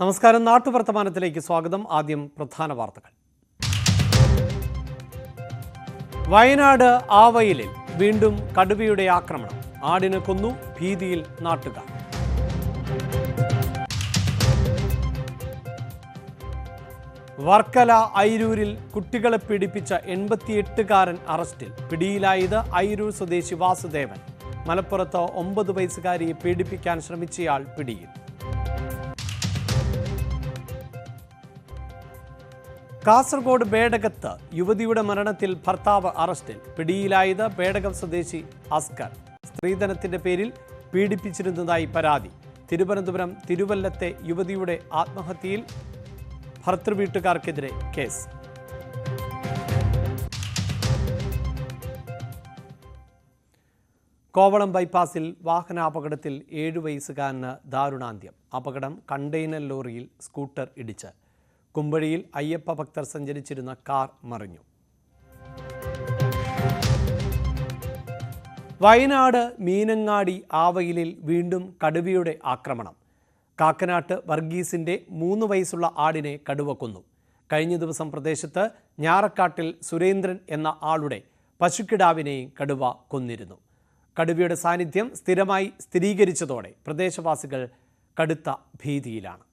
നമസ്കാരം. നാട്ടുവർത്തമാനത്തിലേക്ക് സ്വാഗതം. ആദ്യം പ്രധാന വാർത്തകൾ. വയനാട് ആവയിലിൽ വീണ്ടും കടുവയുടെ ആക്രമണം. ആടിന് കൊന്നു ഭീതിയിൽ നാട്ടുകാർ. വർക്കല ഐരൂരിൽ കുട്ടികളെ പീഡിപ്പിച്ച എൺപത്തിയെട്ടുകാരൻ അറസ്റ്റിൽ. പിടിയിലായത് ഐരൂർ സ്വദേശി വാസുദേവൻ. മലപ്പുറത്ത് ഒമ്പത് വയസ്സുകാരിയെ പീഡിപ്പിക്കാൻ ശ്രമിച്ചയാൾ പിടിയിൽ. കാസർഗോഡ് ബേഡകത്ത് യുവതിയുടെ മരണത്തിൽ ഭർത്താവ് അറസ്റ്റിൽ പിടിയിലായത് ബേഡകം സ്വദേശി അസ്കർ. സ്ത്രീധനത്തിന്റെ പേരിൽ പീഡിപ്പിച്ചിരുന്നതായി പരാതി. തിരുവനന്തപുരം തിരുവല്ലത്തെ യുവതിയുടെ ആത്മഹത്യയിൽ ഭർത്തൃവീട്ടുകാർക്കെതിരെ കേസ്. കോവളം ബൈപ്പാസിൽ വാഹനാപകടത്തിൽ ഏഴു വയസ്സുകാരന് ദാരുണാന്ത്യം. അപകടം കണ്ടെയ്നർ ലോറിയിൽ സ്കൂട്ടർ ഇടിച്ച്. കുമ്പഴിയിൽ അയ്യപ്പ ഭക്തർ സഞ്ചരിച്ചിരുന്ന കാർ മറിഞ്ഞു. വയനാട് മീനങ്ങാടി ആവയിലിൽ വീണ്ടും കടുവയുടെ ആക്രമണം. കാക്കനാട്ട് വർഗീസിന്റെ മൂന്ന് വയസ്സുള്ള ആടിനെ കടുവ കൊന്നു കഴിഞ്ഞ ദിവസം പ്രദേശത്ത് ഞാറക്കാട്ടിൽ സുരേന്ദ്രൻ എന്ന ആളുടെ പശുക്കിടാവിനെയും കടുവ കൊന്നിരുന്നു. കടുവയുടെ സാന്നിധ്യം സ്ഥിരമായി സ്ഥിരീകരിച്ചതോടെ പ്രദേശവാസികൾ കടുത്ത ഭീതിയിലാണ്.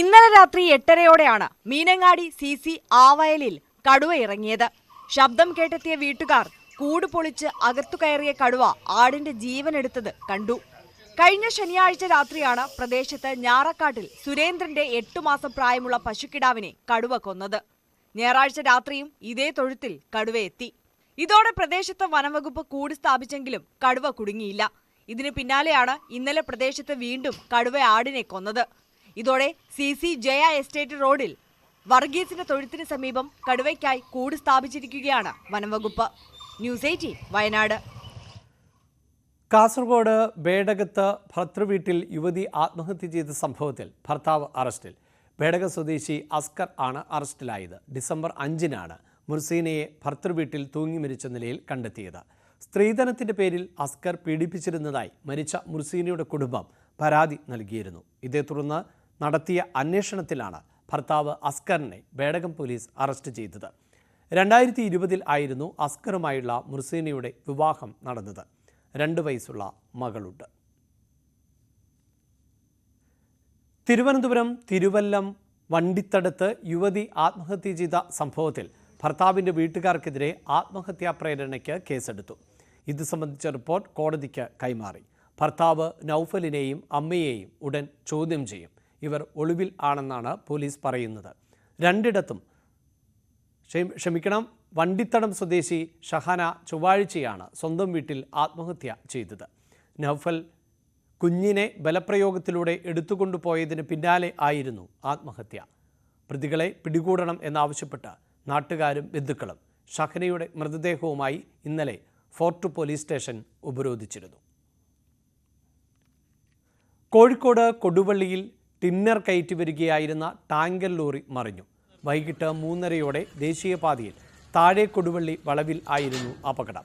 ഇന്നലെ രാത്രി എട്ടരയോടെയാണ് മീനങ്ങാടി സി സി ആവയലിൽ കടുവ ഇറങ്ങിയത്. ശബ്ദം കേട്ടെത്തിയ വീട്ടുകാർ കൂട് പൊളിച്ച് അകത്തു കയറിയ കടുവ ആടിന്റെ ജീവനെടുത്തത് കണ്ടു. കഴിഞ്ഞ ശനിയാഴ്ച രാത്രിയാണ് പ്രദേശത്ത് ഞാറക്കാട്ടിൽ സുരേന്ദ്രന്റെ എട്ടു മാസം പ്രായമുള്ള പശുക്കിടാവിനെ കടുവ കൊന്നത്. ഞായറാഴ്ച രാത്രിയും ഇതേ തൊഴുത്തിൽ കടുവയെത്തി ഇതോടെ പ്രദേശത്ത് വനംവകുപ്പ് കൂട് സ്ഥാപിച്ചെങ്കിലും കടുവ കുടുങ്ങിയില്ല. ഇതിനു പിന്നാലെയാണ് ഇന്നലെ പ്രദേശത്ത് വീണ്ടും കടുവ ആടിനെ കൊന്നത്. ഇതോടെ സി സി ജയ എസ്റ്റേറ്റ് റോഡിൽ വർഗീസിന്റെ തൊഴുത്തിന് സമീപം കടുവയ്ക്കായി കൂട് സ്ഥാപിച്ചിരിക്കുകയാണ് വനംവകുപ്പ് ന്യൂസ് എയ്റ്റീൻ വയനാട്. കാസർഗോഡ് ബേഡകത്ത് ഭർത്തൃവീട്ടിൽ യുവതി ആത്മഹത്യ ചെയ്ത സംഭവത്തിൽ ഭർത്താവ് അറസ്റ്റിൽ. ബേഡക സ്വദേശി അസ്കർ ആണ് അറസ്റ്റിലായത്. ഡിസംബർ അഞ്ചിനാണ് മുർസീനയെ ഭർത്തൃവീട്ടിൽ തൂങ്ങി മരിച്ച നിലയിൽ കണ്ടെത്തിയത്. സ്ത്രീധനത്തിന്റെ പേരിൽ അസ്കർ പീഡിപ്പിച്ചിരുന്നതായി മരിച്ച മുർസീനയുടെ കുടുംബം പരാതി നൽകിയിരുന്നു. ഇതേ തുടർന്ന് നടത്തിയ അന്വേഷണത്തിലാണ് ഭർത്താവ് അസ്കറിനെ ബേടകം പോലീസ് അറസ്റ്റ് ചെയ്തത്. രണ്ടായിരത്തി ഇരുപതിൽ ആയിരുന്നു അസ്കറുമായുള്ള മുർസീനയുടെ വിവാഹം നടന്നത്. രണ്ട് വയസ്സുള്ള മകളുണ്ട്. തിരുവനന്തപുരം തിരുവല്ലം വണ്ടിത്തടത്ത് യുവതി ആത്മഹത്യ ചെയ്ത സംഭവത്തിൽ ഭർത്താവിന്റെ വീട്ടുകാർക്കെതിരെ ആത്മഹത്യാ പ്രേരണയ്ക്ക് കേസെടുത്തു. ഇത് സംബന്ധിച്ച റിപ്പോർട്ട് കോടതിക്ക് കൈമാറി. ഭർത്താവ് നൌഫലിനെയും അമ്മയെയും ഉടൻ ചോദ്യം ചെയ്യും. ഇവർ ഒളിവിൽ ആണെന്നാണ് പോലീസ് പറയുന്നത്. രണ്ടിടത്തും ക്ഷമിക്കണം വണ്ടിത്തടം സ്വദേശി ഷഹാന ചൊവ്വാഴ്ചയാണ് സ്വന്തം വീട്ടിൽ ആത്മഹത്യ ചെയ്തത്. നൗഫൽ കുഞ്ഞിനെ ബലപ്രയോഗത്തിലൂടെ എടുത്തുകൊണ്ടുപോയതിന് പിന്നാലെ ആയിരുന്നു ആത്മഹത്യ. പ്രതികളെ പിടികൂടണം എന്നാവശ്യപ്പെട്ട് നാട്ടുകാരും ബന്ധുക്കളും ഷഹനയുടെ മൃതദേഹവുമായി ഇന്നലെ ഫോർട്ട് പോലീസ് സ്റ്റേഷൻ ഉപരോധിച്ചിരുന്നു. കോഴിക്കോട് കൊടുവള്ളിയിൽ ടിന്നർ കയറ്റി വരികയായിരുന്ന ടാങ്കർ ലോറി മറിഞ്ഞു. വൈകിട്ട് മൂന്നരയോടെ ദേശീയപാതയിൽ താഴെ കൊടുവള്ളി വളവിൽ ആയിരുന്നു അപകടം.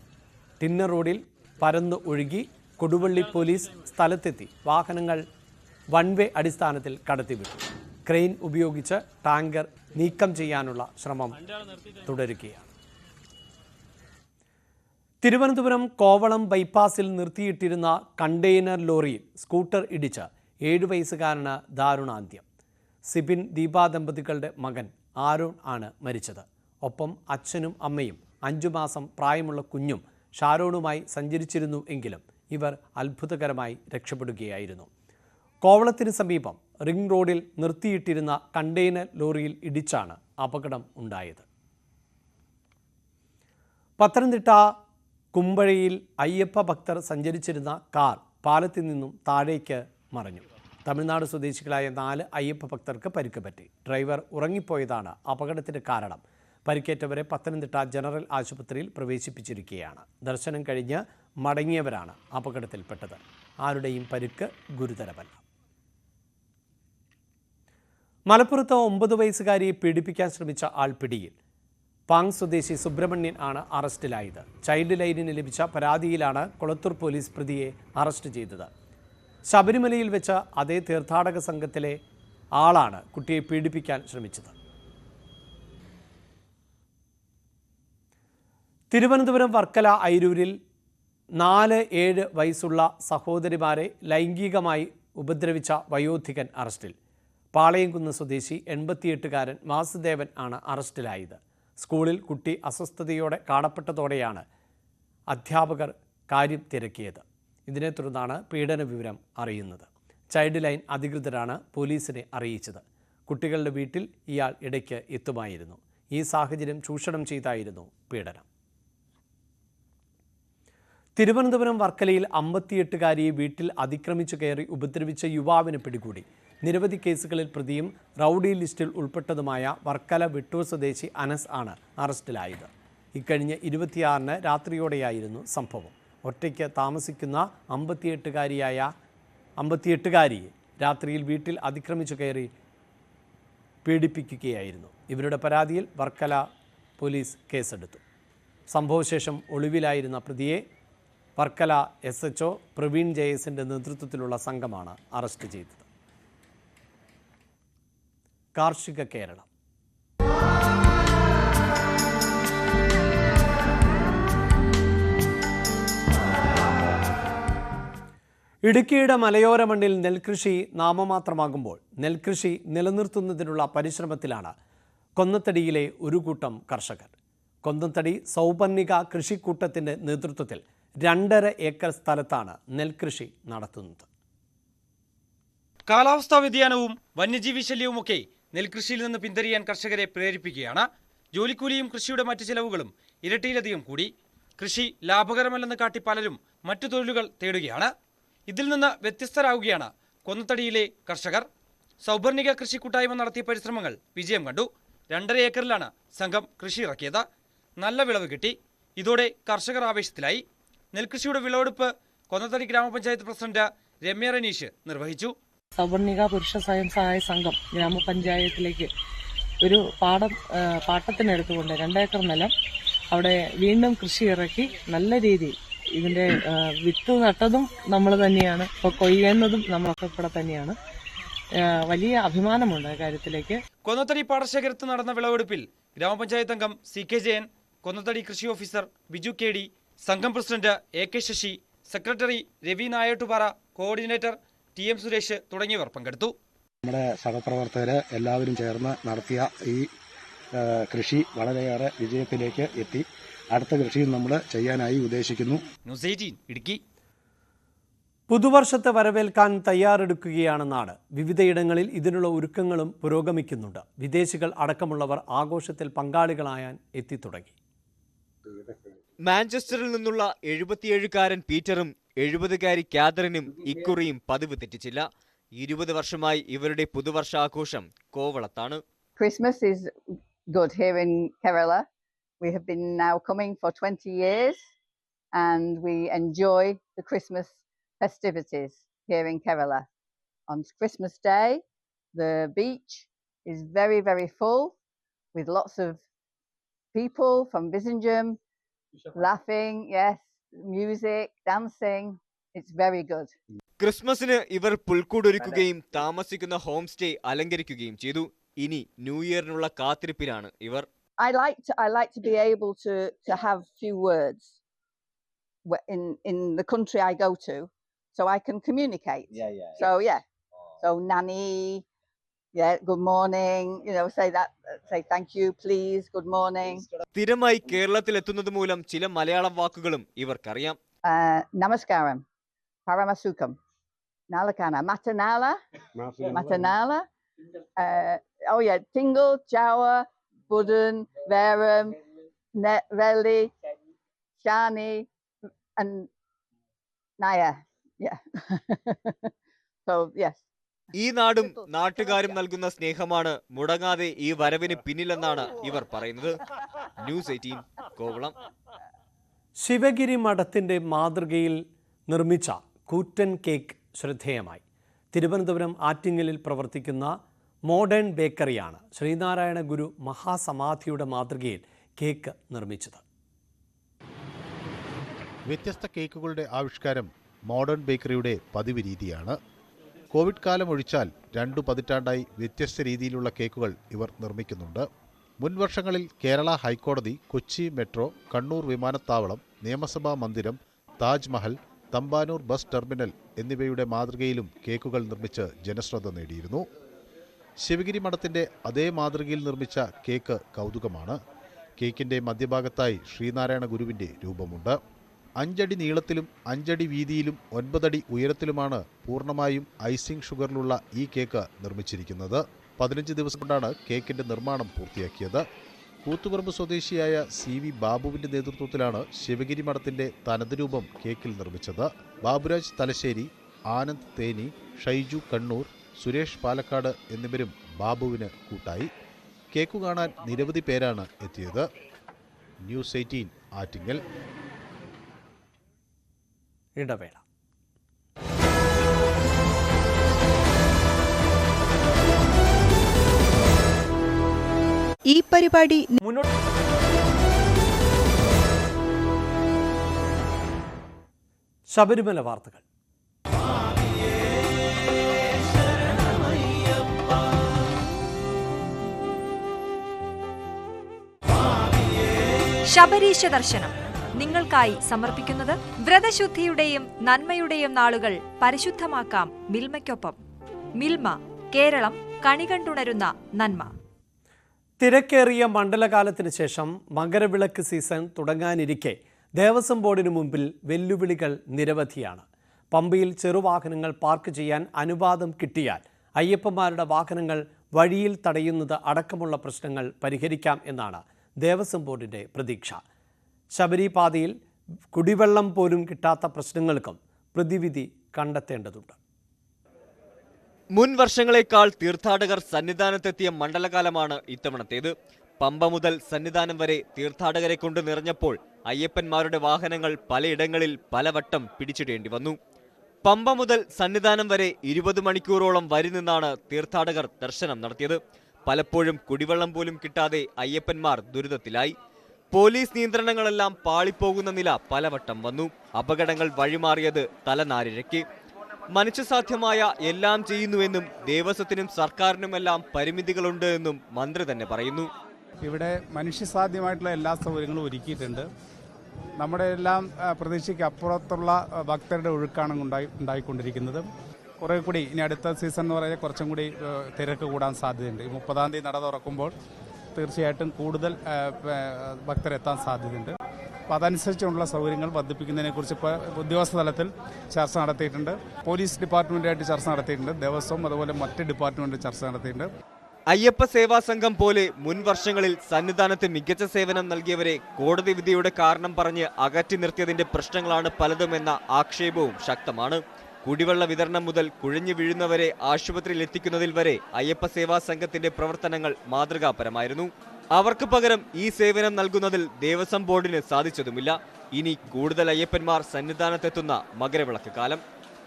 ടിന്നർ റോഡിൽ പരന്നു ഒഴുകി കൊടുവള്ളി പോലീസ് സ്ഥലത്തെത്തി. വാഹനങ്ങൾ വൺ വേ അടിസ്ഥാനത്തിൽ കടത്തിവിട്ടു. ക്രെയിൻ ഉപയോഗിച്ച് ടാങ്കർ നീക്കം ചെയ്യാനുള്ള ശ്രമം തുടരുകയാണ്. തിരുവനന്തപുരം കോവളം ബൈപ്പാസിൽ നിർത്തിയിട്ടിരുന്ന കണ്ടെയ്നർ ലോറിയിൽ സ്കൂട്ടർ ഇടിച്ച് ഏഴു വയസ്സുകാരന് ദാരുണാന്ത്യം. സിബിൻ ദീപാ ദമ്പതികളുടെ മകൻ ആരുൺ ആണ് മരിച്ചത്. ഒപ്പം അച്ഛനും അമ്മയും അഞ്ചു മാസം പ്രായമുള്ള കുഞ്ഞും ഷാരോണുമായി സഞ്ചരിച്ചിരുന്നു എങ്കിലും ഇവർ അത്ഭുതകരമായി രക്ഷപ്പെടുകയായിരുന്നു. കോവളത്തിന് സമീപം റിംഗ് റോഡിൽ നിർത്തിയിട്ടിരുന്ന കണ്ടെയ്നർ ലോറിയിൽ ഇടിച്ചാണ് അപകടം ഉണ്ടായത്. പത്തനംതിട്ട കുമ്പഴയിൽ അയ്യപ്പ ഭക്തർ സഞ്ചരിച്ചിരുന്ന കാർ പാലത്തിൽ നിന്നും താഴേക്ക് മറിഞ്ഞു. തമിഴ്നാട് സ്വദേശികളായ നാല് അയ്യപ്പ ഭക്തർക്ക് പരിക്ക് പറ്റി. ഡ്രൈവർ ഉറങ്ങിപ്പോയതാണ് അപകടത്തിന് കാരണം. പരിക്കേറ്റവരെ പത്തനംതിട്ട ജനറൽ ആശുപത്രിയിൽ പ്രവേശിപ്പിച്ചിരിക്കുകയാണ്. ദർശനം കഴിഞ്ഞ് മടങ്ങിയവരാണ് അപകടത്തിൽപ്പെട്ടത്. ആരുടെയും പരിക്ക് ഗുരുതരമല്ല. മലപ്പുറത്ത് ഒമ്പത് വയസ്സുകാരിയെ പീഡിപ്പിക്കാൻ ശ്രമിച്ച ആൾ പിടിയിൽ. പാങ് സ്വദേശി സുബ്രഹ്മണ്യൻ ആണ് അറസ്റ്റിലായത്. ചൈൽഡ് ലൈനിന് ലഭിച്ച പരാതിയിലാണ് കൊളത്തൂർ പോലീസ് പ്രതിയെ അറസ്റ്റ് ചെയ്തത്. ശബരിമലയിൽ വെച്ച അതേ തീർത്ഥാടക സംഘത്തിലെ ആളാണ് കുട്ടിയെ പീഡിപ്പിക്കാൻ ശ്രമിച്ചത്. തിരുവനന്തപുരം വർക്കല ഐരൂരിൽ നാല് ഏഴ് വയസ്സുള്ള സഹോദരിമാരെ ലൈംഗികമായി ഉപദ്രവിച്ച വയോധികൻ അറസ്റ്റിൽ. പാളയംകുന്ന് സ്വദേശി എൺപത്തിയെട്ടുകാരൻ വാസുദേവൻ ആണ് അറസ്റ്റിലായത്. സ്കൂളിൽ കുട്ടി അസ്വസ്ഥതയോടെ കാണപ്പെട്ടതോടെയാണ് അധ്യാപകർ കാര്യം തിരക്കിയത്. ഇതിനെ തുടർന്നാണ് പീഡന വിവരം അറിയുന്നത്. ചൈൽഡ് ലൈൻ അധികൃതരാണ് പോലീസിനെ അറിയിച്ചത്. കുട്ടികളുടെ വീട്ടിൽ ഇയാൾ ഇടയ്ക്ക് എത്തുമായിരുന്നു. ഈ സാഹചര്യം ചൂഷണം ചെയ്തായിരുന്നു പീഡനം. തിരുവനന്തപുരം വർക്കലയിൽ അമ്പത്തിയെട്ടുകാരിയെ വീട്ടിൽ അതിക്രമിച്ചു കയറി ഉപദ്രവിച്ച യുവാവിനെ പിടികൂടി. നിരവധി കേസുകളിൽ പ്രതിയും റൌഡി ലിസ്റ്റിൽ ഉൾപ്പെട്ടതുമായ വർക്കല വിട്ടൂർ സ്വദേശി അനസ് ആണ് അറസ്റ്റിലായത്. ഇക്കഴിഞ്ഞ ഇരുപത്തിയാറിന് രാത്രിയോടെയായിരുന്നു സംഭവം. ഒറ്റയ്ക്ക് താമസിക്കുന്ന അമ്പത്തിയെട്ടുകാരിയായ അമ്പത്തിയെട്ടുകാരിയെ രാത്രിയിൽ വീട്ടിൽ അതിക്രമിച്ചു കയറി പീഡിപ്പിക്കുകയായിരുന്നു. ഇവരുടെ പരാതിയിൽ വർക്കല പോലീസ് കേസെടുത്തു. സംഭവശേഷം ഒളിവിലായിരുന്ന പ്രതിയെ Varkala S H O Praveen ജയസിന്റെ നേതൃത്വത്തിലുള്ള സംഘമാണ് അറസ്റ്റ് ചെയ്തത്. കാർഷിക കേരളം. ഇടുക്കിയുടെ മലയോര മണ്ണിൽ നെൽകൃഷി നാമമാത്രമാകുമ്പോൾ നെൽകൃഷി നിലനിർത്തുന്നതിനുള്ള പരിശ്രമത്തിലാണ് കൊന്നത്തടിയിലെ ഒരു കൂട്ടം കർഷകർ. കൊന്നത്തടി സൗപർണിക കൃഷിക്കൂട്ടത്തിന്റെ നേതൃത്വത്തിൽ രണ്ടര ഏക്കർ സ്ഥലത്താണ് നെൽകൃഷി നടത്തുന്നത്. കാലാവസ്ഥാ വ്യതിയാനവും വന്യജീവി ശല്യവുമൊക്കെ നെൽകൃഷിയിൽ നിന്ന് പിന്തിരിയാൻ കർഷകരെ പ്രേരിപ്പിക്കുകയാണ്. ജോലിക്കൂലിയും കൃഷിയുടെ മറ്റു ചെലവുകളും ഇരട്ടിയിലധികം കൂടി. കൃഷി ലാഭകരമല്ലെന്ന് കാട്ടി പലരും മറ്റു തൊഴിലുകൾ തേടുകയാണ്. ഇതിൽ നിന്ന് വ്യത്യസ്തരാകുകയാണ് കൊന്നത്തടിയിലെ കർഷകർ സൗപർണിക കൃഷി കൂട്ടായ്മ നടത്തിയ പരിശ്രമങ്ങൾ വിജയം കണ്ടു. രണ്ടര ഏക്കറിലാണ് സംഘം കൃഷി ഇറക്കിയത്. നല്ല വിളവ് കിട്ടി. ഇതോടെ കർഷകർ ആവേശത്തിലായി. നെൽകൃഷിയുടെ വിളവെടുപ്പ് കൊന്നത്തടി ഗ്രാമപഞ്ചായത്ത് പ്രസിഡന്റ് രമ്യ റനീഷ് നിർവഹിച്ചു. സൗവർണിക പുരുഷ സ്വയം സഹായ സംഘം ഗ്രാമപഞ്ചായത്തിലേക്ക് ഒരു പാടം പാട്ടത്തിനെടുത്തുകൊണ്ട് രണ്ടേക്കർ നിലം അവിടെ വീണ്ടും കൃഷി ഇറക്കി നല്ല രീതിയിൽ ഇതിന്റെ വിത്ത് നട്ടതും നമ്മൾ തന്നെയാണ്. ഇപ്പൊ കൊയ്യുന്നതും നമ്മളൊക്കെ ഇവിടെ തന്നെയാണ്. വലിയ അഭിമാനമുണ്ട് കാര്യത്തിലേക്ക്. കൊന്നത്തടി പാടശേഖരത്ത് നടന്ന വിളവെടുപ്പിൽ ഗ്രാമപഞ്ചായത്ത് അംഗം സി കെ ജയൻ കൊന്നത്തടി കൃഷി ഓഫീസർ ബിജു കെ ഡി സംഘം president A K Sasi secretary Ravi Nayattupara coordinator T M Suresh തുടങ്ങിയവർ പങ്കെടുത്തു. നമ്മുടെ സഹപ്രവർത്തകർ എല്ലാവരും ചേർന്ന് നടത്തിയ ഈ കൃഷി വളരെയേറെ വിജയത്തിലേക്ക് എത്തി. അടുത്ത കൃഷിയും നമ്മൾ ചെയ്യാനായി ഉദ്ദേശിക്കുന്നു. ന്യൂസ് ഇടുക്കി. പുതുവർഷത്തെ വരവേൽക്കാൻ തയ്യാറെടുക്കുകയാണ് നാട്. വിവിധയിടങ്ങളിൽ ഇതിനുള്ള ഒരുക്കങ്ങളും പുരോഗമിക്കുന്നുണ്ട്. വിദേശികൾ അടക്കമുള്ളവർ ആഘോഷത്തിൽ പങ്കാളികളായാൻ എത്തിത്തുടങ്ങി. മാഞ്ചസ്റ്ററിൽ നിന്നുള്ള എഴുപത്തിയേഴുകാരൻ പീറ്ററും എഴുപതുകാരി കാതറിനും ഇക്കുറിയും പതിവ് തെറ്റിച്ചില്ല. ഇരുപത് വർഷമായി ഇവരുടെ പുതുവർഷാഘോഷം കോവളത്താണ്. Christmas is good here in Kerala. We have been now coming for 20 years and we enjoy the Christmas festivities here in Kerala. On Christmas Day, the beach is very, very full with lots of people from Bisingham laughing, yes, music, dancing. It's very good. ക്രിസ്മസിന് ഇവർ പുൽക്കൂടൊരുക്കുകയും താമസിക്കുന്ന home stay അലങ്കരിക്കുകയും ചെയ്തു ഇനി new ഇയറിനുള്ള കാത്തിരിപ്പിലാണ് ഇവർ I like to I like to be able to to have few words wh- in in the country I go to, so I can communicate. Yeah, yeah. So yeah, so nanny, yeah, good morning. You know, say that, uh, say thank you, please, good morning. സ്ഥിരമായി കേരളത്തിലെത്തുന്നത് മൂലം ചില മലയാളം വാക്കുകളും ഇവർക്കറിയാം Uh, namaskaram, paramasukam, nalakana, matanala, matanala. Uh, oh yeah, tingle, jawa, budden, verum, ne- veli, shani, and naya. Yeah. so yes. ഈ നാടും നാട്ടുകാരും നൽകുന്ന സ്നേഹമാണ് മുടങ്ങാതെ ഈ വരവിന് പിന്നിലെന്നാണ് ഇവർ പറയുന്നത് ന്യൂസ് എയ്റ്റീൻ കോവളം ശിവഗിരി മഠത്തിന്റെ മാതൃകയിൽ നിർമ്മിച്ച കൂറ്റൻ കേക്ക് ശ്രദ്ധേയമായി തിരുവനന്തപുരം ആറ്റിങ്ങലിൽ പ്രവർത്തിക്കുന്ന മോഡേൺ ബേക്കറിയാണ് ശ്രീനാരായണ ഗുരു മഹാസമാധിയുടെ മാതൃകയിൽ കേക്ക് നിർമ്മിച്ചത്. വ്യത്യസ്ത കേക്കുകളുടെ ആവിഷ്കാരം മോഡേൺ ബേക്കറിയുടെ പതിവ് രീതിയാണ്. കോവിഡ് കാലം ഒഴിച്ചാൽ രണ്ടു പതിറ്റാണ്ടായി വ്യത്യസ്ത രീതിയിലുള്ള കേക്കുകൾ ഇവർ നിർമ്മിക്കുന്നുണ്ട്. മുൻ വർഷങ്ങളിൽ കേരള ഹൈക്കോടതി കൊച്ചി മെട്രോ കണ്ണൂർ വിമാനത്താവളം നിയമസഭാ മന്ദിരം താജ്മഹൽ തമ്പാനൂർ ബസ് ടെർമിനൽ എന്നിവയുടെ മാതൃകയിലും കേക്കുകൾ നിർമ്മിച്ച് ജനശ്രദ്ധ നേടിയിരുന്നു. ശിവഗിരി മഠത്തിന്റെ അതേ മാതൃകയിൽ നിർമ്മിച്ച കേക്ക് കൗതുകമാണ്. കേക്കിന്റെ മധ്യഭാഗത്തായി ശ്രീനാരായണ ഗുരുവിന്റെ രൂപമുണ്ട്. അഞ്ചടി നീളത്തിലും അഞ്ചടി വീതിയിലും ഒൻപതടി ഉയരത്തിലുമാണ് പൂർണമായും ഐസിംഗ് ഷുഗറിലുള്ള ഈ കേക്ക് നിർമ്മിച്ചിരിക്കുന്നത്. പതിനഞ്ച് ദിവസം കൊണ്ടാണ് കേക്കിന്റെ നിർമ്മാണം പൂർത്തിയാക്കിയത്. കൂത്തുപറമ്പ് സ്വദേശിയായ സി വി ബാബുവിന്റെ നേതൃത്വത്തിലാണ് ശിവഗിരി മഠത്തിന്റെ തനത് രൂപം കേക്കിൽ നിർമ്മിച്ചത്. ബാബുരാജ് തലശ്ശേരി ആനന്ദ് തേനി ഷൈജു കണ്ണൂർ സുരേഷ് പാലക്കാട് എന്നിവരും ബാബുവിന് കൂട്ടായി. കേക്ക് കാണാൻ നിരവധി പേരാണ് എത്തിയത്. News eighteen Attingal. ഇടവേള. ഈ പരിപാടി മുന്നോട്ട് ശബരിമല വാർത്തകൾ. ശബരീശ ദർശനം. നിങ്ങൾക്കായി സമർപ്പിക്കുന്നത് വ്രതശുദ്ധിയുടെയും നന്മയുടെയും നാളുകൾ പരിശുദ്ധമാക്കാം മിൽമയ്ക്കൊപ്പം. മിൽമ കേരളം കണികണ്ടുണരുന്ന നന്മ. തിരക്കേറിയ മണ്ഡലകാലത്തിന് ശേഷം മകരവിളക്ക് സീസൺ തുടങ്ങാനിരിക്കെ ദേവസ്വം ബോർഡിന് മുമ്പിൽ വെല്ലുവിളികൾ നിരവധിയാണ്. പമ്പയിൽ ചെറുവാഹനങ്ങൾ പാർക്ക് ചെയ്യാൻ അനുവാദം കിട്ടിയാൽ അയ്യപ്പന്മാരുടെ വാഹനങ്ങൾ വഴിയിൽ തടയുന്നത് അടക്കമുള്ള പ്രശ്നങ്ങൾ പരിഹരിക്കാം എന്നാണ് ദേവസ്വം ബോർഡിന്റെ പ്രതീക്ഷ. ശബരിപാതയിൽ കുടിവെള്ളം പോലും കിട്ടാത്ത പ്രശ്നങ്ങൾക്കും പ്രതിവിധി കണ്ടെത്തേണ്ടതുണ്ട്. മുൻ വർഷങ്ങളെക്കാൾ തീർത്ഥാടകർ സന്നിധാനത്തെത്തിയ മണ്ഡലകാലമാണ് ഇത്തവണത്തേത്. പമ്പ മുതൽ സന്നിധാനം വരെ തീർത്ഥാടകരെ കൊണ്ട് നിറഞ്ഞപ്പോൾ അയ്യപ്പന്മാരുടെ വാഹനങ്ങൾ പലയിടങ്ങളിൽ പലവട്ടം പിടിച്ചിടേണ്ടി വന്നു. പമ്പ മുതൽ സന്നിധാനം വരെ ഇരുപത് മണിക്കൂറോളം വരി നിന്നാണ് തീർത്ഥാടകർ ദർശനം നടത്തിയത്. പലപ്പോഴും കുടിവെള്ളം പോലും കിട്ടാതെ അയ്യപ്പന്മാർ ദുരിതത്തിലായി. പോലീസ് നിയന്ത്രണങ്ങളെല്ലാം പാളിപ്പോകുന്ന നില പലവട്ടം വന്നു. അപകടങ്ങൾ വഴിമാറിയത് തലനാരിഴയ്ക്ക്. മനുഷ്യസാധ്യമായ എല്ലാം ചെയ്യുന്നുവെന്നും ദേവസ്വത്തിനും സർക്കാരിനുമെല്ലാം പരിമിതികളുണ്ട് എന്നും മന്ത്രി തന്നെ പറയുന്നു. ഇവിടെ മനുഷ്യസാധ്യമായിട്ടുള്ള എല്ലാ സൗകര്യങ്ങളും ഒരുക്കിയിട്ടുണ്ട്. നമ്മുടെ എല്ലാം പ്രതീക്ഷയ്ക്ക് അപ്പുറത്തുള്ള ഭക്തരുടെ ഒഴുക്കാണ് ഉണ്ടായി ഉണ്ടായിക്കൊണ്ടിരിക്കുന്നത്. കുറേ കൂടി ഇനി അടുത്ത സീസൺ എന്ന് പറയുന്നത് കുറച്ചും കൂടി തിരക്ക് കൂടാൻ സാധ്യതയുണ്ട്. ഈ മുപ്പതാം തീയതി നട തുറക്കുമ്പോൾ തീർച്ചയായിട്ടും കൂടുതൽ ഭക്തരെത്താൻ സാധ്യതയുണ്ട്. അപ്പോൾ അതനുസരിച്ചുള്ള സൗകര്യങ്ങൾ വർദ്ധിപ്പിക്കുന്നതിനെക്കുറിച്ച് ഇപ്പോൾ ഉദ്യോഗസ്ഥ തലത്തിൽ ചർച്ച നടത്തിയിട്ടുണ്ട്. പോലീസ് ഡിപ്പാർട്ട്മെന്റായിട്ട് ചർച്ച നടത്തിയിട്ടുണ്ട്. ദേവസ്വം അതുപോലെ മറ്റ് ഡിപ്പാർട്ട്മെന്റ് ചർച്ച നടത്തിയിട്ടുണ്ട്. അയ്യപ്പ സേവാ സംഘം പോലെ മുൻ വർഷങ്ങളിൽ സന്നിധാനത്ത് മികച്ച സേവനം നൽകിയവരെ കോടതി വിധിയുടെ കാരണം പറഞ്ഞ് അകറ്റി നിർത്തിയതിന്റെ പ്രശ്നങ്ങളാണ് പലതുമെന്ന ആക്ഷേപവും ശക്തമാണ്. കുടിവെള്ള വിതരണം മുതൽ കുഴഞ്ഞു വീഴുന്നവരെ ആശുപത്രിയിൽ എത്തിക്കുന്നതിൽ വരെ അയ്യപ്പ സേവാ സംഘത്തിന്റെ പ്രവർത്തനങ്ങൾ മാതൃകാപരമായിരുന്നു. അവർക്ക് പകരം ഈ സേവനം നൽകുന്നതിൽ ദേവസ്വം ബോർഡിന് സാധിച്ചതുമില്ല. ഇനി കൂടുതൽ അയ്യപ്പന്മാർ സന്നിധാനത്തെത്തുന്ന മകരവിളക്ക് കാലം.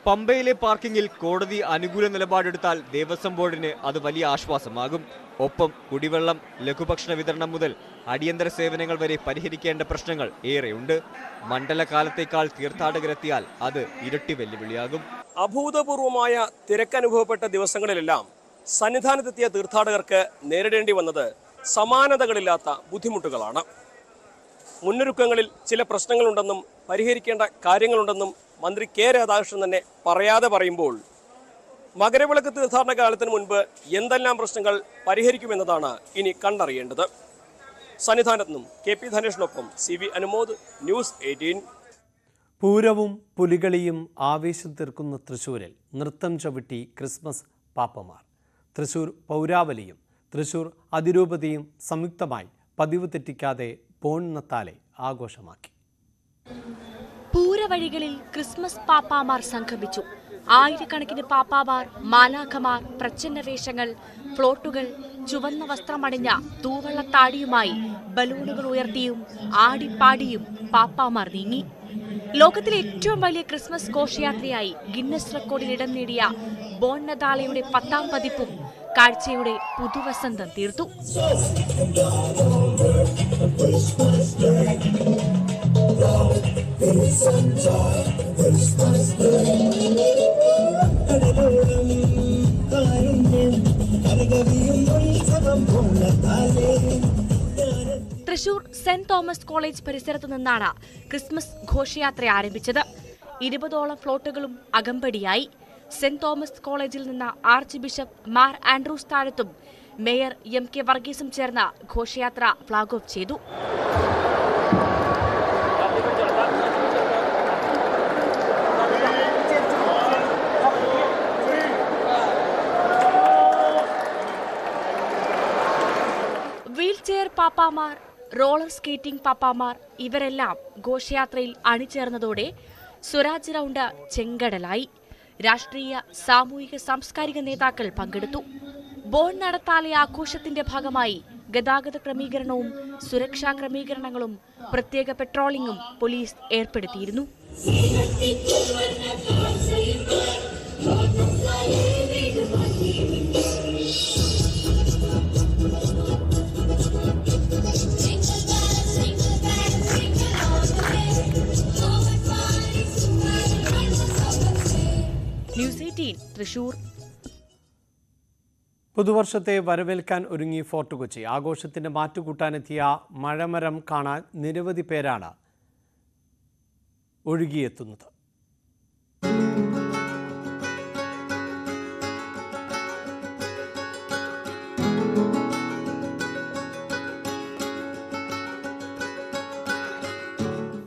പമ്പയിലെ പാർക്കിംഗിൽ കോടതി അനുകൂല നിലപാടെടുത്താൽ ദേവസ്വം ബോർഡിന് അത് വലിയ ആശ്വാസമാകും. ഒപ്പം കുടിവെള്ളം ലഘുഭക്ഷണ വിതരണം മുതൽ അടിയന്തര സേവനങ്ങൾ വരെ പരിഹരിക്കേണ്ട പ്രശ്നങ്ങൾ ഏറെയുണ്ട്. മണ്ഡലകാലത്തേക്കാൾ തീർത്ഥാടകരെത്തിയാൽ അത് ഇരട്ടി വെല്ലുവിളിയാകും. അഭൂതപൂർവമായ തിരക്കനുഭവപ്പെട്ട ദിവസങ്ങളിലെല്ലാം സന്നിധാനത്തെത്തിയ തീർത്ഥാടകർക്ക് നേരിടേണ്ടി വന്നത് സമാനതകളില്ലാത്ത ബുദ്ധിമുട്ടുകളാണ്. മുന്നൊരുക്കങ്ങളിൽ ചില പ്രശ്നങ്ങളുണ്ടെന്നും പരിഹരിക്കേണ്ട കാര്യങ്ങളുണ്ടെന്നും മന്ത്രി കെ രാധാകൃഷ്ണൻ തന്നെ പറയാതെ പറയുമ്പോൾ മകരവിളക്ക് തീർത്ഥാടന കാലത്തിന് മുൻപ് എന്തെല്ലാം പ്രശ്നങ്ങൾ പരിഹരിക്കുമെന്നതാണ് ഇനി കണ്ടറിയേണ്ടത്. സന്നിധാനത്ത് നിന്നും K P ധനേഷിനൊപ്പം C V Anumod news eighteen. പൂരവും പുലികളിയും ആവേശം തീർക്കുന്ന തൃശൂരിൽ നൃത്തം ചവിട്ടി ക്രിസ്മസ് പാപ്പമാർ. തൃശൂർ പൗരാവലിയും തൃശൂർ അതിരൂപതയും സംയുക്തമായി പതിവ് തെറ്റിക്കാതെ പോൺ നത്താലെ ആഘോഷമാക്കി. പൂരവഴികളിൽ ക്രിസ്മസ് പാപ്പാമാർ സംഗമിച്ചു. ആയിരക്കണക്കിന് പാപ്പാമാർ മാലാഖമാർ പ്രച്ഛന്ന വേഷങ്ങൾ ഫ്ലോട്ടുകൾ ചുവന്ന വസ്ത്രമണിഞ്ഞ തൂവള്ളത്താടിയുമായി ബലൂണുകൾ ഉയർത്തിയും ആടിപ്പാടിയും പാപ്പാമാർ നീങ്ങി. ലോകത്തിലെ ഏറ്റവും വലിയ ക്രിസ്മസ് ഘോഷയാത്രയായി ഗിന്നസ് റെക്കോർഡിൽ ഇടം നേടിയ ബോണ്ണതാളയുടെ പത്താം പതിപ്പും കാഴ്ചയുടെ പുതുവസന്തം തീർത്തു. തൃശൂർ സെന്റ് തോമസ് കോളേജ് പരിസരത്ത് നിന്നാണ് ക്രിസ്മസ് ഘോഷയാത്ര ആരംഭിച്ചത്. ഇരുപതോളം ഫ്ലോട്ടുകളും അകമ്പടിയായി. സെന്റ് തോമസ് കോളേജിൽ നിന്ന് ആർച്ച് ബിഷപ്പ് മാർ ആൻഡ്രൂസ് താഴത്തും മേയർ എം കെ വർഗീസും ചേർന്ന് ഘോഷയാത്ര ഫ്ളാഗ് ഓഫ് ചെയ്തു. പാപ്പാമാർ റോളർ സ്കേറ്റിംഗ് പാപ്പാമാർ ഇവരെല്ലാം ഘോഷയാത്രയിൽ അണിചേർന്നതോടെ സ്വരാജ് റൗണ്ട് ചെങ്കടലായി. രാഷ്ട്രീയ സാമൂഹിക സാംസ്കാരിക നേതാക്കൾ പങ്കെടുത്തു. ബോൺ നടത്താലെ ആഘോഷത്തിന്റെ ഭാഗമായി ഗതാഗത ക്രമീകരണവും സുരക്ഷാ ക്രമീകരണങ്ങളും പ്രത്യേക പെട്രോളിംഗും പോലീസ് ഏർപ്പെടുത്തിയിരുന്നു. News eighteen Thrissur. പുതുവർഷത്തെ വരവേൽക്കാൻ ഒരുങ്ങി ഫോർട്ട് കൊച്ചി. ആഘോഷത്തിന്റെ മാറ്റുകൂട്ടാനെത്തിയ മഴമരം കാണാൻ നിരവധി പേരാണ് ഒഴുകിയെത്തുന്നത്.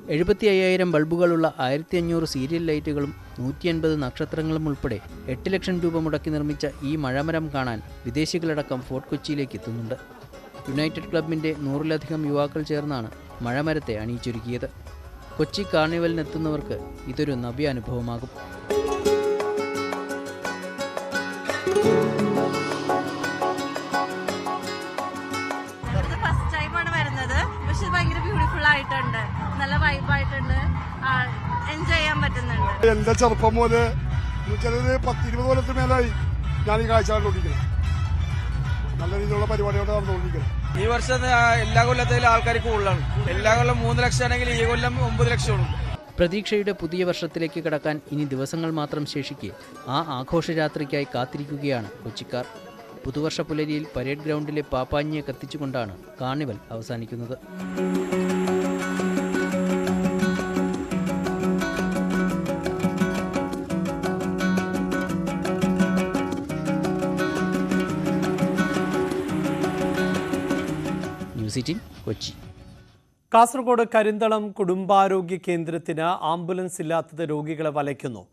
എഴുപത്തി അയ്യായിരം ബൾബുകളുള്ള ആയിരത്തി അഞ്ഞൂറ് സീരിയൽ ലൈറ്റുകളും നൂറ്റി അൻപത് നക്ഷത്രങ്ങളും ഉൾപ്പെടെ എട്ട് ലക്ഷം രൂപ മുടക്കി നിർമ്മിച്ച ഈ മഴമരം കാണാൻ വിദേശികളടക്കം ഫോർട്ട് കൊച്ചിയിലേക്ക് എത്തുന്നുണ്ട്. യുണൈറ്റഡ് ക്ലബിന്റെ നൂറിലധികം യുവാക്കൾ ചേർന്നാണ് മഴമരത്തെ അണിയിച്ചൊരുക്കിയത്. കൊച്ചി കാർണിവലിനെത്തുന്നവർക്ക് ഇതൊരു നവ്യാനുഭവമാകും. ഫസ്റ്റ് എന്റെ ചെറുപ്പം പോലെ ചിലത് പത്തിരുപത് കൊല്ലത്തിന് മേലായി ഞാൻ ഈ കാഴ്ച കണ്ടുകൊണ്ടിരിക്കുന്നത്. നല്ല രീതിയിലുള്ള പരിപാടിയോടെ നടന്നുകൊണ്ടിരിക്കുന്നത്. ഈ വർഷം എല്ലാ കൊല്ലത്തിലും ആൾക്കാർ കൂടുതലാണ്. എല്ലാ കൊല്ലം മൂന്ന് ലക്ഷം ആണെങ്കിൽ ഈ കൊല്ലം ഒമ്പത് ലക്ഷമാണ്. പ്രതീക്ഷയുടെ പുതിയ വർഷത്തിലേക്ക് കടക്കാൻ ഇനി ദിവസങ്ങൾ മാത്രം ശേഷിക്കെ ആ ആഘോഷരാത്രിക്കായി കാത്തിരിക്കുകയാണ് കൊച്ചിക്കാർ. പുതുവർഷ പുലരിയിൽ പരേഡ് ഗ്രൗണ്ടിലെ പാപ്പാഞ്ഞിയെ കത്തിച്ചുകൊണ്ടാണ് കാർണിവൽ അവസാനിക്കുന്നത്. ന്യൂസ് കൊച്ചി. കാസർഗോഡ് കരിന്തളം കുടുംബാരോഗ്യ കേന്ദ്രത്തിന് ആംബുലൻസ് ഇല്ലാത്തത് രോഗികളെ വലയ്ക്കുന്നു.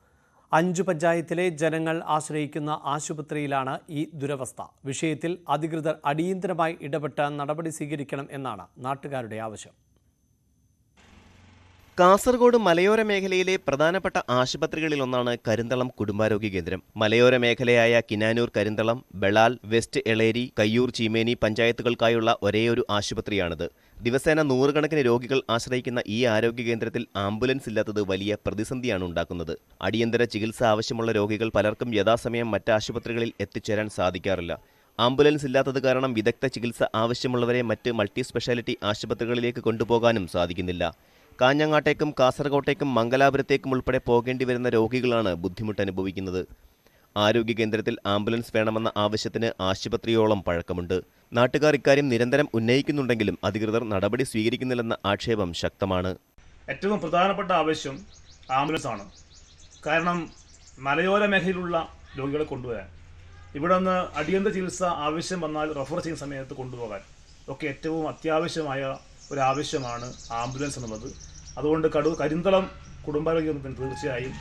അഞ്ച് പഞ്ചായത്തിലെ ജനങ്ങൾ ആശ്രയിക്കുന്ന ആശുപത്രിയിലാണ് ഈ ദുരവസ്ഥ. വിഷയത്തിൽ അധികൃതർ അടിയന്തരമായി ഇടപെട്ട് നടപടി സ്വീകരിക്കണം എന്നാണ് നാട്ടുകാരുടെ ആവശ്യം. കാസർഗോഡ് മലയോര മേഖലയിലെ പ്രധാനപ്പെട്ട ആശുപത്രികളിലൊന്നാണ് കരിന്തളം കുടുംബാരോഗ്യ കേന്ദ്രം. മലയോര മേഖലയായ കിനാനൂർ കരിന്തളം ബളാൽ വെസ്റ്റ് എളേരി കയ്യൂർ ചീമേനി പഞ്ചായത്തുകൾക്കായുള്ള ഒരേയൊരു ആശുപത്രിയാണിത്. ദിവസേന നൂറുകണക്കിന് രോഗികൾ ആശ്രയിക്കുന്ന ഈ ആരോഗ്യ കേന്ദ്രത്തിൽ ആംബുലൻസ് ഇല്ലാത്തത് വലിയ പ്രതിസന്ധിയാണ് ഉണ്ടാക്കുന്നത്. അടിയന്തര ചികിത്സ ആവശ്യമുള്ള രോഗികൾ പലർക്കും യഥാസമയം മറ്റ് ആശുപത്രികളിൽ എത്തിച്ചേരാൻ സാധിക്കാറില്ല. ആംബുലൻസ് ഇല്ലാത്തത് കാരണം വിദഗ്ധ ചികിത്സ ആവശ്യമുള്ളവരെ മറ്റ് മൾട്ടി സ്പെഷ്യാലിറ്റി ആശുപത്രികളിലേക്ക് കൊണ്ടുപോകാനും സാധിക്കുന്നില്ല. കാഞ്ഞങ്ങാട്ടേക്കും കാസർകോട്ടേക്കും മംഗലാപുരത്തേക്കും ഉൾപ്പെടെ പോകേണ്ടി വരുന്ന രോഗികളാണ് ബുദ്ധിമുട്ട് അനുഭവിക്കുന്നത് ആരോഗ്യ കേന്ദ്രത്തിൽ ആംബുലൻസ് വേണമെന്ന ആവശ്യത്തിന് ആശുപത്രിയോളം പഴക്കമുണ്ട്. നാട്ടുകാർ ഇക്കാര്യം നിരന്തരം ഉന്നയിക്കുന്നുണ്ടെങ്കിലും അധികൃതർ നടപടി സ്വീകരിക്കുന്നില്ലെന്ന ആക്ഷേപം ശക്തമാണ്. ഏറ്റവും പ്രധാനപ്പെട്ട ആവശ്യം ആംബുലൻസ് ആണ് കാരണം മലയോര മേഖലയിലുള്ള രോഗികളെ കൊണ്ടുവരാൻ. ഇവിടെ നിന്ന് അടിയന്തര ചികിത്സ ആവശ്യം വന്നാൽ റെഫർ ചെയ്യുന്ന സമയത്ത് കൊണ്ടുപോകാൻ. ഒക്കെ ഏറ്റവും അത്യാവശ്യമായ ഒരു ആവശ്യമാണ് ആംബുലൻസ് എന്നുള്ളത്. അതുകൊണ്ട് കടു കരിന്തളം കുടുംബാരോഗ്യ തീർച്ചയായും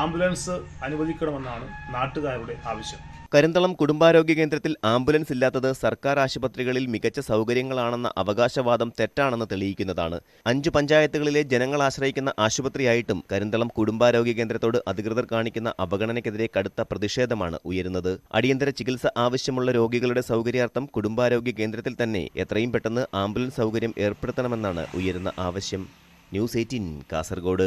ആംബുലൻസ് അനുവദിക്കണമെന്നാണ് നാട്ടുകാരുടെ ആവശ്യം. കരിന്തളം കുടുംബാരോഗ്യ കേന്ദ്രത്തിൽ ആംബുലൻസ് ഇല്ലാത്തത് സർക്കാർ ആശുപത്രികളിൽ മികച്ച സൗകര്യങ്ങളാണെന്ന അവകാശവാദം തെറ്റാണെന്ന് തെളിയിക്കുന്നതാണ്. അഞ്ച് പഞ്ചായത്തുകളിലെ ജനങ്ങൾ ആശ്രയിക്കുന്ന ആശുപത്രിയായിട്ടും കരിന്തളം കുടുംബാരോഗ്യ കേന്ദ്രത്തോട് അധികൃതർ കാണിക്കുന്ന അവഗണനയ്ക്കെതിരെ കടുത്ത പ്രതിഷേധമാണ് ഉയരുന്നത്. അടിയന്തര ചികിത്സ ആവശ്യമുള്ള രോഗികളുടെ സൗകര്യാർത്ഥം കുടുംബാരോഗ്യ കേന്ദ്രത്തിൽ തന്നെ എത്രയും പെട്ടെന്ന് ആംബുലൻസ് സൗകര്യം ഏർപ്പെടുത്തണമെന്നാണ് ഉയരുന്ന ആവശ്യം. News eighteen Kasaragod.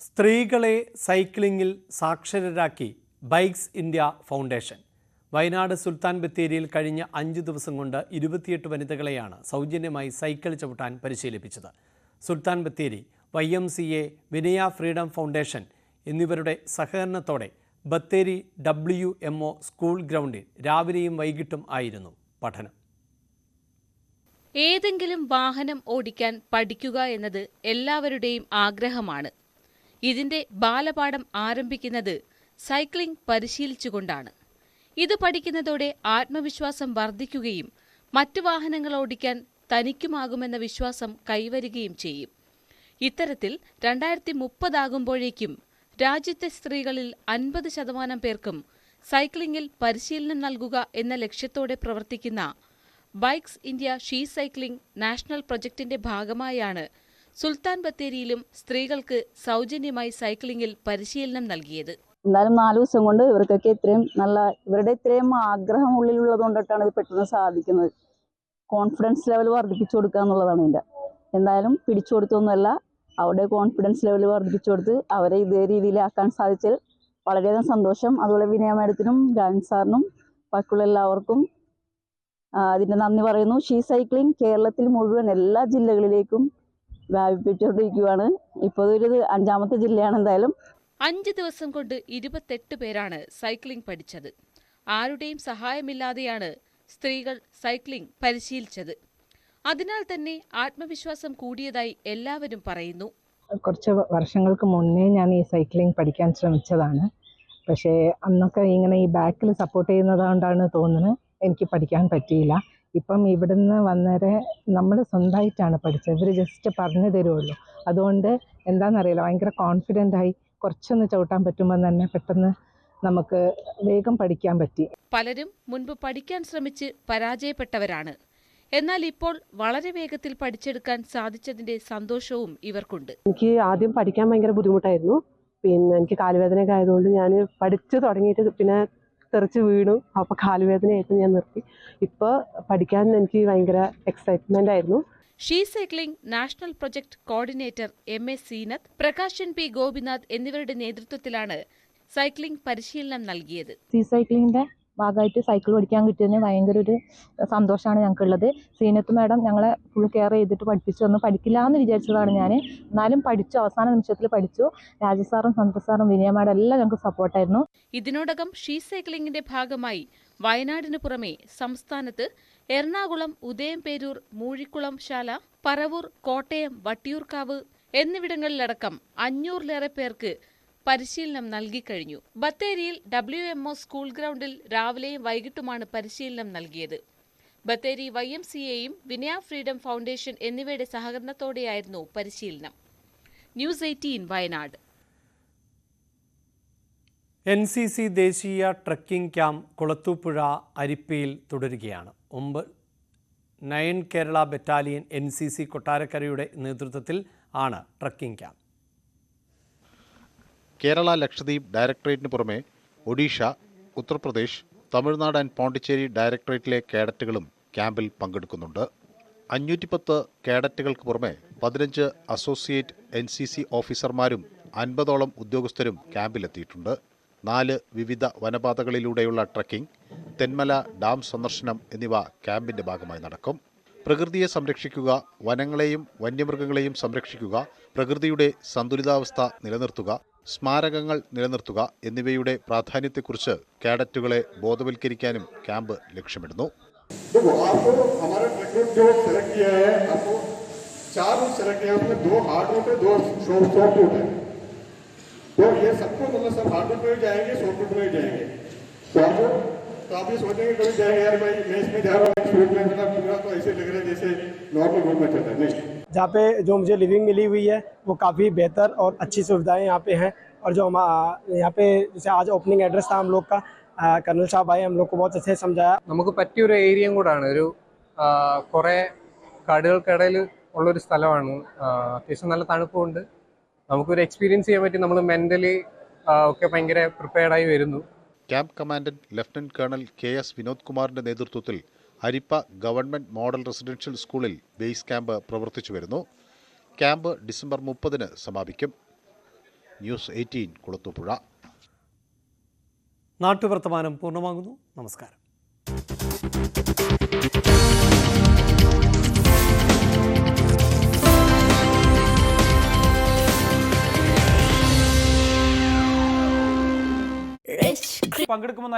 സ്ത്രീകളെ സൈക്ലിംഗിൽ സാക്ഷരരാക്കി Bikes India Foundation. Wayanad Sultan ബത്തേരിയിൽ കഴിഞ്ഞ അഞ്ച് ദിവസം കൊണ്ട് ഇരുപത്തിയെട്ട് വനിതകളെയാണ് സൗജന്യമായി സൈക്കിൾ ചവിട്ടാൻ പരിശീലിപ്പിച്ചത്. Sultan Bathery Y M C A Vinaya Freedom Foundation എന്നിവരുടെ സഹകരണത്തോടെ Bathery W M O school ഗ്രൗണ്ടിൽ രാവിലെയും വൈകിട്ടും ആയിരുന്നു പഠനം. ഏതെങ്കിലും വാഹനം ഓടിക്കാൻ പഠിക്കുക എന്നത് എല്ലാവരുടെയും ആഗ്രഹമാണ്. ഇതിന്റെ ബാലപാഠം ആരംഭിക്കുന്നത് സൈക്ലിംഗ് പരിശീലിച്ചുകൊണ്ടാണ്. ഇത് പഠിക്കുന്നതോടെ ആത്മവിശ്വാസം വർദ്ധിക്കുകയും മറ്റു വാഹനങ്ങൾ ഓടിക്കാൻ തനിക്കുമാകുമെന്ന വിശ്വാസം കൈവരികയും ചെയ്യും. ഇത്തരത്തിൽ രണ്ടായിരത്തി മുപ്പതാകുമ്പോഴേക്കും രാജ്യത്തെ സ്ത്രീകളിൽ അൻപത് ശതമാനം പേർക്കും സൈക്ലിംഗിൽ പരിശീലനം നൽകുക എന്ന ലക്ഷ്യത്തോടെ പ്രവർത്തിക്കുന്ന Bikes India She Cycling National പ്രൊജക്ടിന്റെ ഭാഗമായാണ്. സുൽത്താൻ ബത്തേരിയിലും സ്ത്രീകൾക്ക് സൗജന്യമായി സൈക്ലിംഗിൽ പരിശീലനം നൽകിയത്. എന്തായാലും നാല് ദിവസം കൊണ്ട് ഇവർക്കൊക്കെ ഇത്രയും നല്ല ഇവരുടെ ഇത്രയും ആഗ്രഹം ഉള്ളിലുള്ളത് കൊണ്ടിട്ടാണ് ഇത് പെട്ടെന്ന് സാധിക്കുന്നത്. കോൺഫിഡൻസ് ലെവൽ വർദ്ധിപ്പിച്ചു കൊടുക്കുക എന്നുള്ളതാണ് ഇതിന്റെ എന്തായാലും പിടിച്ചു കൊടുത്തൊന്നുമല്ല അവരുടെ കോൺഫിഡൻസ് ലെവൽ വർദ്ധിപ്പിച്ചു കൊടുത്ത് അവരെ ഇതേ രീതിയിലാക്കാൻ സാധിച്ചാൽ വളരെയധികം സന്തോഷം. അതുപോലെ വിനയ മാഡത്തിനും ഡാൻസ് സാറിനും ബാക്കിയുള്ള എല്ലാവർക്കും അതിന്റെ നന്ദി പറയുന്നു. ഷീ സൈക്ലിംഗ് കേരളത്തിൽ മുഴുവൻ എല്ലാ ജില്ലകളിലേക്കും വ്യാപിപ്പിച്ചുകൊണ്ടിരിക്കുകയാണ് ഇപ്പോൾ ഒരു അഞ്ചാമത്തെ ജില്ലയാണ് എന്തായാലും. അഞ്ച് ദിവസം കൊണ്ട് ഇരുപത്തെട്ട് പേരാണ് സൈക്ലിംഗ് പഠിച്ചത്. ആരുടെയും സഹായമില്ലാതെയാണ് സ്ത്രീകൾ സൈക്ലിംഗ് പരിശീലിച്ചത്. അതിനാൽ തന്നെ ആത്മവിശ്വാസം കൂടിയതായി എല്ലാവരും പറയുന്നു. കുറച്ച് വർഷങ്ങൾക്ക് മുന്നേ ഞാൻ ഈ സൈക്ലിംഗ് പഠിക്കാൻ ശ്രമിച്ചതാണ്. പക്ഷേ അന്നൊക്കെ ഇങ്ങനെ ഈ ബാക്കിൽ സപ്പോർട്ട് ചെയ്യുന്നത് കൊണ്ടാണ് തോന്നുന്നത്. എനിക്ക് പഠിക്കാൻ പറ്റിയില്ല. ഇപ്പം ഇവിടുന്ന് വന്നേരെ നമ്മൾ സ്വന്തമായിട്ടാണ് പഠിച്ചത്. ഇവർ ജസ്റ്റ് പറഞ്ഞു തരുമല്ലോ അതുകൊണ്ട് എന്താണെന്നറിയില്ല ഭയങ്കര കോൺഫിഡന്റ് ആയി കുറച്ചൊന്ന് ചവിട്ടാൻ പറ്റുമ്പോൾ തന്നെ പെട്ടെന്ന് നമുക്ക് വേഗം പഠിക്കാൻ പറ്റി. പലരും മുൻപ് പഠിക്കാൻ ശ്രമിച്ച് പരാജയപ്പെട്ടവരാണ്. എന്നാൽ ഇപ്പോൾ വളരെ വേഗത്തിൽ പഠിച്ചെടുക്കാൻ സാധിച്ചതിന്റെ സന്തോഷവും ഇവർക്കുണ്ട്. എനിക്ക് ആദ്യം പഠിക്കാൻ ഭയങ്കര ബുദ്ധിമുട്ടായിരുന്നു. പിന്നെ എനിക്ക് കാലുവേദനയൊക്കെ ആയതുകൊണ്ട് ഞാൻ പഠിച്ചു തുടങ്ങിയിട്ട് പിന്നെ തെറിച്ച് വീണു. അപ്പോൾ കാലുവേദനയായിട്ട് ഞാൻ നിർത്തി. ഇപ്പോൾ പഠിക്കാൻ എനിക്ക് ഭയങ്കര എക്സൈറ്റ്മെന്റ് ആയിരുന്നു. She Cycling National Project coordinator M A Zeenath Prakashan P Gopinath എന്നിവരുടെ നേതൃത്വത്തിലാണ് സൈക്ലിംഗ് പരിശീലനം നൽകിയത്. സീ സൈക്ലിങ്ങിന്റെ ഭാഗമായിട്ട് സൈക്കിൾ പഠിക്കാൻ കിട്ടിയതിന് ഭയങ്കര ഒരു സന്തോഷമാണ് ഞങ്ങൾക്കുള്ളത്. സീനത്ത് മാഡം ഞങ്ങളെ ഫുൾ കെയർ ചെയ്തിട്ട് പഠിപ്പിച്ചു തന്നു. പഠിക്കില്ല എന്ന് വിചാരിച്ചതാണ് ഞാൻ എന്നാലും പഠിച്ചു. അവസാന നിമിഷത്തിൽ പഠിച്ചു. രാജസാറും സന്തോഷ് സാറും വിനയ മാഡം എല്ലാം ഞങ്ങൾക്ക് സപ്പോർട്ടായിരുന്നു ഇതിനോടകം ഷീ സൈക്ലിങ്ങിന്റെ ഭാഗമായി വയനാടിനു പുറമെ സംസ്ഥാനത്ത് എറണാകുളം ഉദയംപേരൂർ മൂഴിക്കുളം ശാല പറവൂർ കോട്ടയം വട്ടിയൂർക്കാവ് എന്നിവിടങ്ങളിലടക്കം അഞ്ഞൂറിലേറെ പേർക്ക് പരിശീലനം നൽകിക്കഴിഞ്ഞു ബത്തേരിയിൽ ഡബ്ല്യു എം ഒ സ്കൂൾ ഗ്രൗണ്ടിൽ രാവിലെയും വൈകിട്ടുമാണ് പരിശീലനം നൽകിയത്. ബത്തേരി വൈ എം സി എയും വിനയ ഫ്രീഡം ഫൗണ്ടേഷൻ എന്നിവയുടെ സഹകരണത്തോടെയായിരുന്നു പരിശീലനം. News eighteen Wayanad. N C C ദേശീയ ട്രക്കിംഗ് ക്യാമ്പ് കുളത്തൂപ്പുഴ അരിപ്പയിൽ തുടരുകയാണ്. ഒമ്പ് nine Kerala battalion N C C കൊട്ടാരക്കരയുടെ നേതൃത്വത്തിൽ ആണ് ട്രക്കിംഗ് ക്യാമ്പ്. കേരള ലക്ഷദ്വീപ് ഡയറക്ടറേറ്റിന് പുറമെ ഒഡീഷ ഉത്തർപ്രദേശ് തമിഴ്നാട് ആൻഡ് പോണ്ടിച്ചേരി ഡയറക്ടറേറ്റിലെ കേഡറ്റുകളും ക്യാമ്പിൽ പങ്കെടുക്കുന്നുണ്ട്. അഞ്ഞൂറ്റിപ്പത്ത് കേഡറ്റുകൾക്ക് പുറമെ പതിനഞ്ച് അസോസിയേറ്റ് എൻ സി സി ഓഫീസർമാരും അൻപതോളം ഉദ്യോഗസ്ഥരും ക്യാമ്പിലെത്തിയിട്ടുണ്ട്. നാല് വിവിധ വനപാതകളിലൂടെയുള്ള ട്രക്കിംഗ് തെന്മല ഡാം സന്ദർശനം എന്നിവ ക്യാമ്പിന്റെ ഭാഗമായി നടക്കും. പ്രകൃതിയെ സംരക്ഷിക്കുക വനങ്ങളെയും വന്യമൃഗങ്ങളെയും സംരക്ഷിക്കുക പ്രകൃതിയുടെ സന്തുലിതാവസ്ഥ നിലനിർത്തുക സ്മാരകങ്ങൾ നിലനിർത്തുക എന്നിവയുടെ പ്രാധാന്യത്തെക്കുറിച്ച് കേഡറ്റുകളെ ബോധവൽക്കരിക്കാനും ക്യാമ്പ് ലക്ഷ്യമിടുന്നു देखो आपको हमारा ट्रैक रूट जो सेलेक्ट किया है आपको चार रूट सेलेक्ट किया है उसमें दो हार्ड रूट है दो शॉर्ट रूट है तो ये सबको मतलब सब हार्ड रूट में भी जाएंगे शॉर्ट रूट में भी जाएंगे तो आपको तो आप ये सोचेंगे कभी जाएंगे यार भाई मैं इसमें जा रहा हूँ रूट में मतलब पूरा तो ऐसे लग रहा है जैसे नॉर्मल रूट में चलता है नहीं जहाँ पे जो मुझे लिविंग मिली हुई है वो काफ़ी बेहतर और अच्छी सुविधाएं यहाँ पे हैं और जो हम यहाँ पे जैसे आज ओपनिंग एड्रेस था हम लोग का आ, कर्नल साहब आए हम लोग को बहुत अच्छे से समझाया നമുക്ക് പറ്റിയ ഒരു ഏരിയയും കൂടാണ് ഒരു ആ, കുറേ കാടുകൾക്കിടയിൽ ഉള്ളൊരു സ്ഥലമാണ് ആ, അത്യാവശ്യം നല്ല തണുപ്പുണ്ട് നമുക്കൊരു എക്സ്പീരിയൻസ് ചെയ്യാൻ പറ്റി നമ്മൾ മെൻ്റലി ഒക്കെ ഭയങ്കര പ്രിപ്പയർഡായി വരുന്നു camp commandant lieutenant colonel K S Vinod കുമാറിന്റെ നേതൃത്വത്തിൽ അരിപ്പ ഗവൺമെന്റ് മോഡൽ റെസിഡൻഷ്യൽ സ്കൂളിൽ ബേസ് ക്യാമ്പ് പ്രവർത്തിച്ചു വരുന്നു. ക്യാമ്പ് ഡിസംബർ മുപ്പതിന് സമാപിക്കും. News eighteen Kulathupuzha. നാട്ടുവർത്തമാനം പൂർണമാകുന്നു. നമസ്കാരം. പങ്കെടുക്കുമെന്ന്